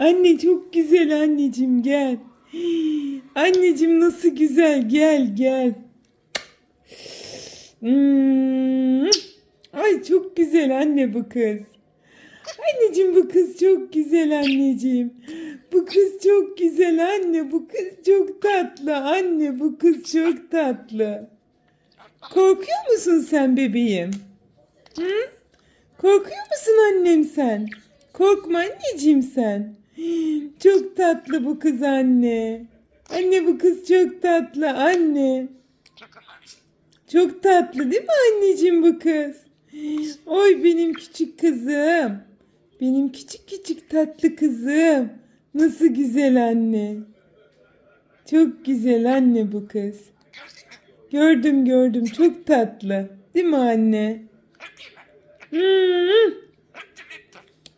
Anne çok güzel anneciğim gel. Anneciğim nasıl güzel gel gel. Hmm. Ay çok güzel anne bu kız. Anneciğim bu kız çok güzel anneciğim. Bu kız çok güzel anne. Bu kız çok tatlı anne. Bu kız çok tatlı. Korkuyor musun sen bebeğim? Hı? Korkuyor musun annem sen? Korkma anneciğim sen. Çok tatlı bu kız anne. Anne bu kız çok tatlı anne. Çok tatlı değil mi anneciğim bu kız? Oy benim küçük kızım. Benim küçük küçük tatlı kızım. Nasıl güzel anne. Çok güzel anne bu kız. Gördüm gördüm çok tatlı. Değil mi anne? Hmm.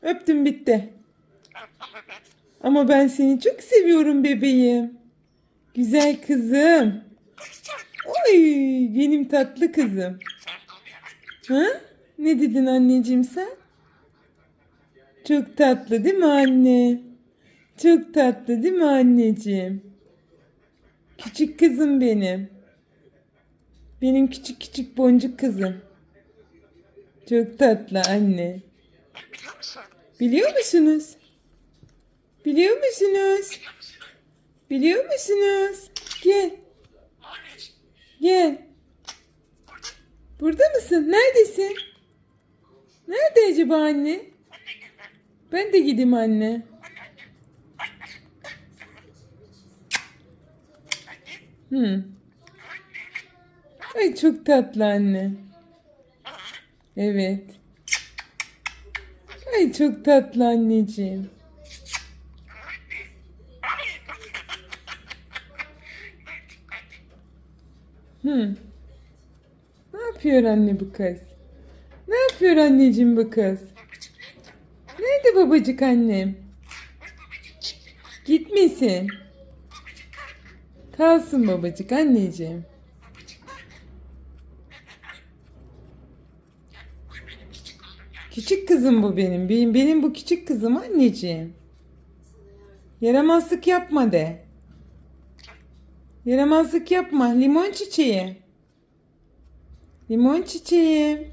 Öptüm bitti. Ama ben seni çok seviyorum bebeğim. Güzel kızım. Oy benim tatlı kızım. Ha? Ne dedin anneciğim sen? Çok tatlı değil mi anne? Çok tatlı değil mi anneciğim? Küçük kızım benim. Benim küçük küçük boncuk kızım. Çok tatlı anne. Biliyor musunuz? Biliyor musunuz? Biliyor musunuz? Gel. Gel. Burada mısın? Neredesin? Nerede acaba anne? Ben de gideyim anne. Hmm. Ay çok tatlı anne. Evet. Ay çok tatlı anneciğim. Hmm. Ne yapıyor anne bu kız? Ne yapıyor anneciğim bu kız? Nerede babacık annem? Gitmesin. Kalsın babacık anneciğim. Küçük kızım bu benim. Benim, benim bu küçük kızım anneciğim. Yaramazlık yapma de. Yaramazlık yapma. Limon çiçeği. Limon çiçeği.